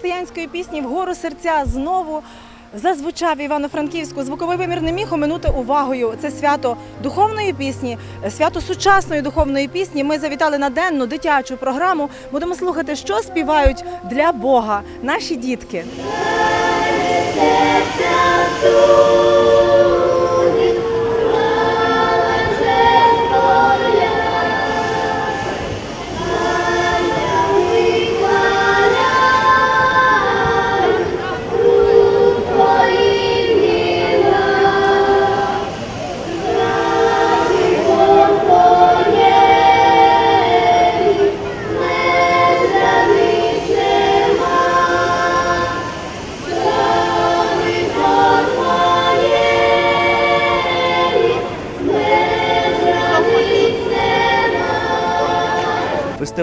Християнської пісні Вгору серця знову зазвучав Івано-Франківську. Звуковий вимір не міг оминути увагою. Це свято духовної пісні, свято сучасної духовної пісні. Ми завітали на денну дитячу програму. Будемо слухати, що співають для Бога наші дітки.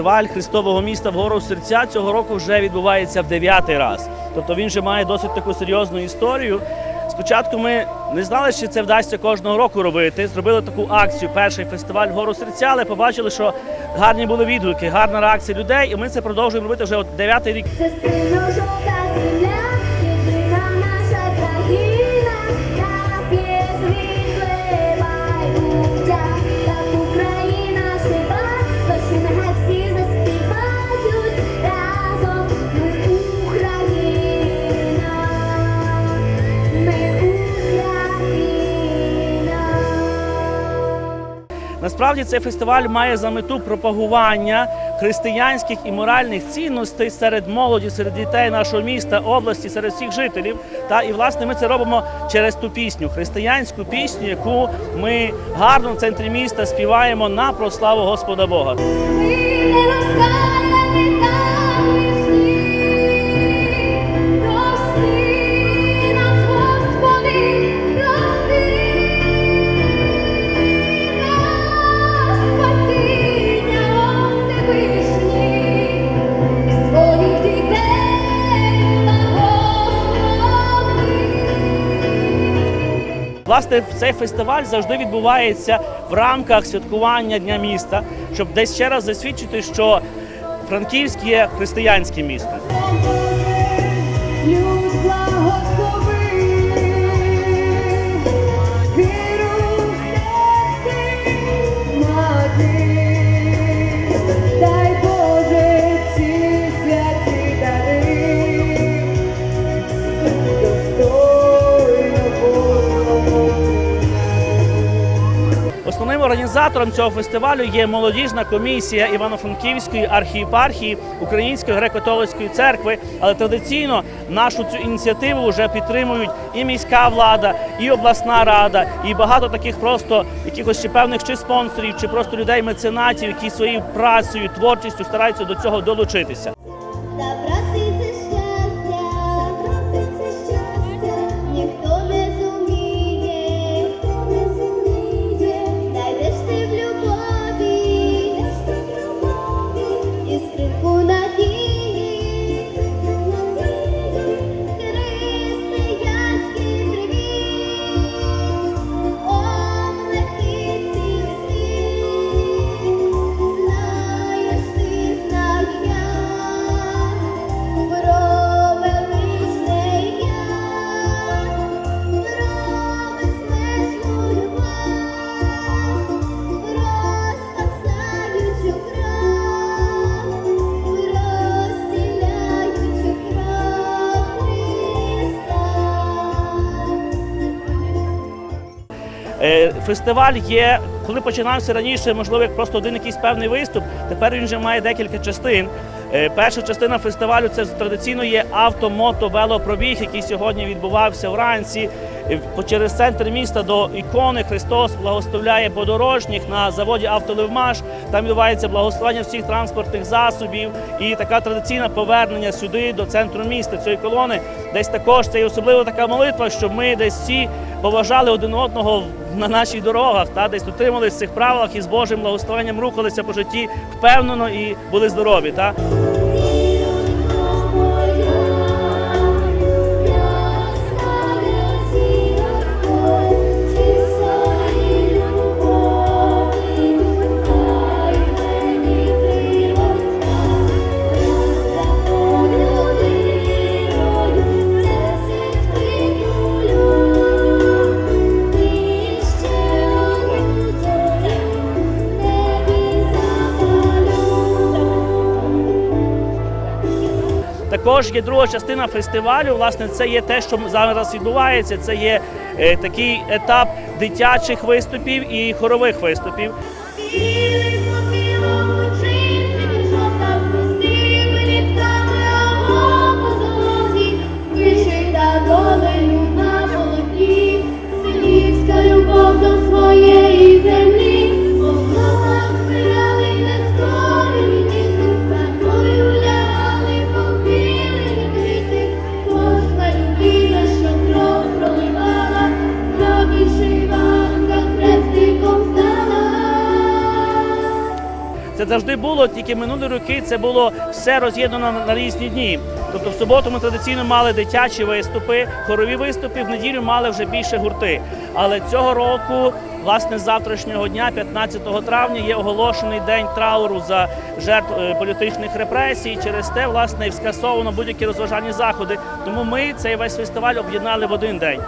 Фестиваль Христового міста вгору серця цього року вже відбувається в дев'ятий раз. Тобто він вже має досить таку серйозну історію. Спочатку ми не знали, що це вдасться кожного року робити. Зробили таку акцію, перший фестиваль вгору серця, але побачили, що гарні були відгуки, гарна реакція людей, і ми це продовжуємо робити вже от дев'ятий рік. Насправді цей фестиваль має за мету пропагування християнських і моральних цінностей серед молоді, серед дітей нашого міста, області, серед всіх жителів. Та і власне ми це робимо через ту пісню, християнську пісню, яку ми гарно в центрі міста співаємо на прославу Господа Бога. Власне, цей фестиваль завжди відбувається в рамках святкування Дня міста, щоб десь ще раз засвідчити, що Франківськ є християнським містом. Організатором цього фестивалю є молодіжна комісія Івано-Франківської архієпархії Української греко-католицької церкви. Але традиційно нашу цю ініціативу вже підтримують і міська влада, і обласна рада, і багато таких просто якихось чи певних чи спонсорів, чи просто людей меценатів, які своєю працею, творчістю стараються до цього долучитися. Фестиваль є, коли починався раніше, можливо, як просто один якийсь певний виступ. Тепер він вже має декілька частин. Е, Перша частина фестивалю це традиційно є авто, мото, велопробіг, який сьогодні відбувався вранці. Е, Через центр міста до ікони Христос благословляє подорожніх на заводі «Автолевмаш». Там відбувається благословення всіх транспортних засобів і така традиційна повернення сюди до центру міста цієї колони. Десь також це і особливо така молитва, щоб ми десь всі поважали один одного на наших дорогах, та десь дотримались цих правилах і з Божим благословенням рухалися по житті впевнено і були здорові. Та? Також є друга частина фестивалю. Власне, це є те, що зараз відбувається. Це є е, такий етап дитячих виступів і хорових виступів. Білий Це завжди було, тільки минулі роки це було все роз'єднано на- різні дні. Тобто в суботу ми традиційно мали дитячі виступи, хорові виступи, в неділю мали вже більше гурти. Але цього року, власне, з завтрашнього дня, 15 травня, є оголошений день трауру за жертв е, політичних репресій. Через те, власне, і скасовано будь-які розважальні заходи. Тому ми цей весь фестиваль об'єднали в один день.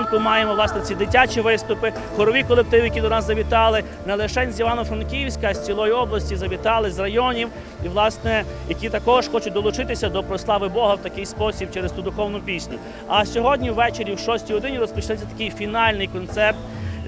Тому зранку маємо власне ці дитячі виступи, хорові колективи, які до нас завітали не лише з Івано-Франківська, а з цілої області завітали з районів, і власне, які також хочуть долучитися до прослави Бога в такий спосіб через ту духовну пісню. А сьогодні ввечері, в 6 годині, розпочнеться такий фінальний концерт.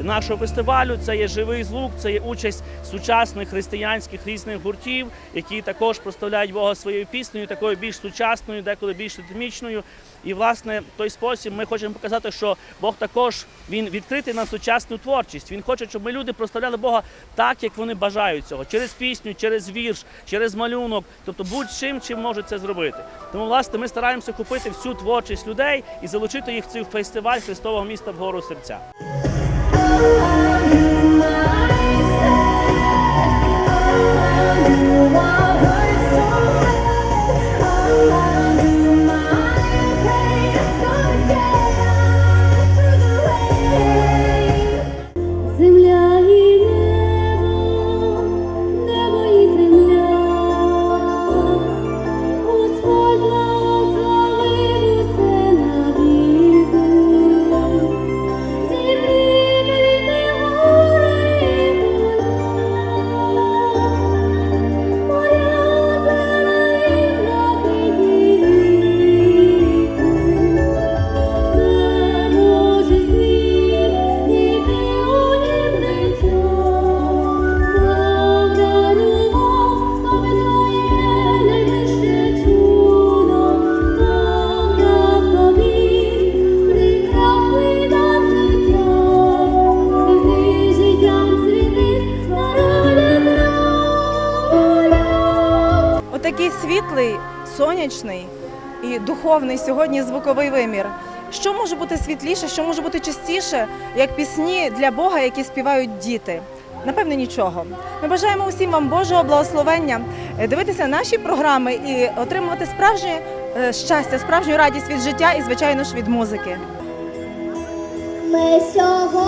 Нашого фестивалю це є живий звук, це є участь сучасних християнських різних гуртів, які також прославляють Бога своєю піснею, такою більш сучасною, деколи більш ритмічною. І власне в той спосіб ми хочемо показати, що Бог також він відкритий на сучасну творчість. Він хоче, щоб ми люди прославляли Бога так, як вони бажають цього, через пісню, через вірш, через малюнок, тобто будь-чим, чим можуть це зробити. Тому, власне, ми стараємося купити всю творчість людей і залучити їх в цей фестиваль Христового міста вгору серця. Сонячний і духовний сьогодні звуковий вимір. Що може бути світліше, що може бути чистіше, як пісні для Бога, які співають діти? Напевне, нічого. Ми бажаємо усім вам Божого благословення, е, дивитися наші програми і отримувати справжнє е, щастя, справжню радість від життя і, звичайно ж, від музики. Ми сьогодні